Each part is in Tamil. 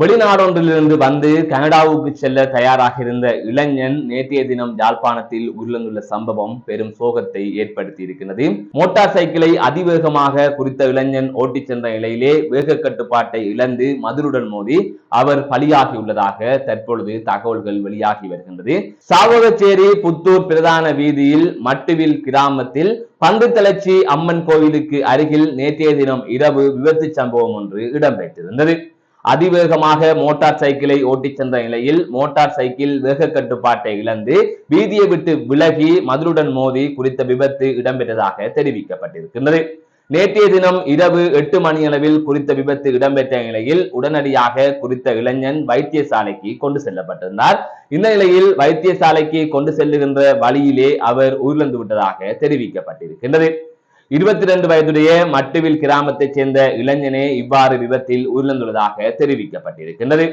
வெளிநாடொன்றிலிருந்து வந்து கனடாவுக்கு செல்ல தயாராக இருந்த இளைஞன் நேற்றைய தினம் யாழ்ப்பாணத்தில் உயிரிழந்துள்ள சம்பவம் பெரும் சோகத்தை ஏற்படுத்தி இருக்கிறது. மோட்டார் சைக்கிளை அதிவேகமாக குறித்த இளைஞன் ஓட்டிச் சென்ற நிலையிலே வேக கட்டுப்பாட்டை இழந்து மதுருடன் மோதி அவர் பலியாகியுள்ளதாக தற்பொழுது தகவல்கள் வெளியாகி வருகின்றது. சாவகச்சேரி புத்தூர் பிரதான வீதியில் மட்டுவில் கிராமத்தில் பந்து தளர்ச்சி அம்மன் கோவிலுக்கு அருகில் நேற்றைய தினம் இரவு விபத்து சம்பவம் ஒன்று இடம்பெற்றிருந்தது. அதிவேகமாக மோட்டார் சைக்கிளை ஓட்டிச் சென்ற நிலையில் மோட்டார் சைக்கிள் வேக கட்டுப்பாட்டை இழந்து வீதியை விட்டு விலகி மதுருடன் மோதி குறித்த விபத்து இடம்பெற்றதாக தெரிவிக்கப்பட்டிருக்கின்றது. நேற்றைய தினம் இரவு எட்டு மணியளவில் குறித்த விபத்து இடம்பெற்ற நிலையில் உடனடியாக குறித்த இளைஞன் வைத்தியசாலைக்கு கொண்டு செல்லப்பட்டிருந்தார். இந்த நிலையில் வைத்தியசாலைக்கு கொண்டு செல்லுகின்ற வழியிலே அவர் உயிரிழந்து விட்டதாக தெரிவிக்கப்பட்டிருக்கின்றது. இருபத்தி ரெண்டு வயதுடைய மட்டுவில் கிராமத்தைச் சேர்ந்த இளைஞனே இவ்வாறு விபத்தில் உயிரிழந்துள்ளதாக தெரிவிக்கப்பட்டிருக்கின்றது.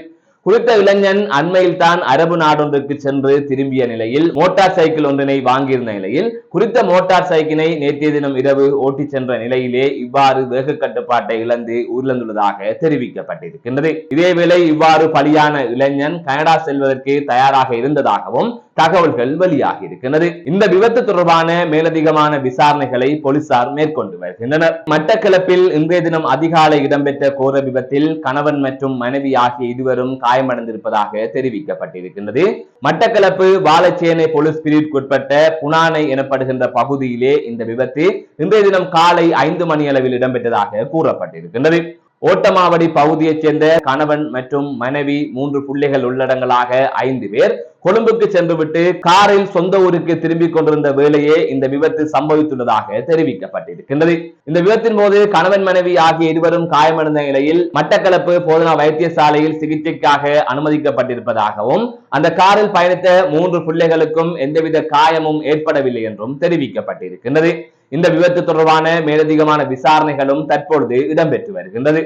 குறித்த இளைஞன் அண்மையில் தான் அரபு நாடொன்றுக்கு சென்று திரும்பிய நிலையில் மோட்டார் சைக்கிள் ஒன்றினை வாங்கியிருந்த நிலையில் குறித்த மோட்டார் சைக்கிளை நேற்றைய தினம் இரவு ஓட்டிச் சென்ற நிலையிலே இவ்வாறு வேக கட்டுப்பாட்டை இழந்து உயிரிழந்துள்ளதாக தெரிவிக்கப்பட்டிருக்கின்றது. இதேவேளை இவ்வாறு பலியான இளைஞன் கனடா செல்வதற்கு தயாராக இருந்ததாகவும் தகவல்கள் வெளியாகி இருக்கின்றது. இந்த விபத்து தொடர்பான மேலதிகமான விசாரணைகளை போலீசார் மேற்கொண்டு வருகின்றனர். மட்டக்களப்பில் இன்றைய தினம் அதிகாலை இடம்பெற்ற கோர விபத்தில் கணவன் மற்றும் மனைவி ஆகிய இருவரும் காயமடைந்திருப்பதாக தெரிவிக்கப்பட்டிருக்கின்றது. மட்டக்களப்பு வாழச்சேனை போலீஸ் பிரிவுக்குட்பட்ட புனானை எனப்படுகின்ற பகுதியிலே இந்த விபத்து இன்றைய தினம் காலை ஐந்து மணி அளவில் இடம்பெற்றதாக கூறப்பட்டிருக்கின்றது. ஓட்டமாவடி பகுதியைச் சேர்ந்த கணவன் மற்றும் மனைவி மூன்று பிள்ளைகள் உள்ளடங்களாக ஐந்து பேர் கொழும்புக்கு சென்றுவிட்டு காரில் சொந்த ஊருக்கு திரும்பிக் கொண்டிருந்த வேளையே இந்த விபத்து சம்பவித்துள்ளதாக தெரிவிக்கப்பட்டிருக்கின்றது. இந்த விபத்தின் போது கணவன் மனைவி ஆகிய இருவரும் காயமடைந்த நிலையில் மட்டக்களப்பு போதனா வைத்தியசாலையில் சிகிச்சைக்காக அனுமதிக்கப்பட்டிருப்பதாகவும் அந்த காரில் பயணித்த மூன்று பிள்ளைகளுக்கும் எந்தவித காயமும் ஏற்படவில்லை என்றும் தெரிவிக்கப்பட்டிருக்கின்றது. இந்த விபத்து தொடர்பான மேலதிகமான விசாரணைகளும் தற்பொழுது இடம்பெற்று வருகின்றது.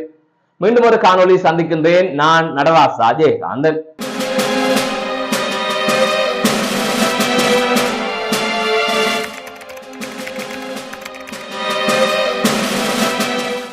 மீண்டும் ஒரு காணொலி சந்திக்கின்றேன். நான் நடராசா. ஜெயகாந்தன்.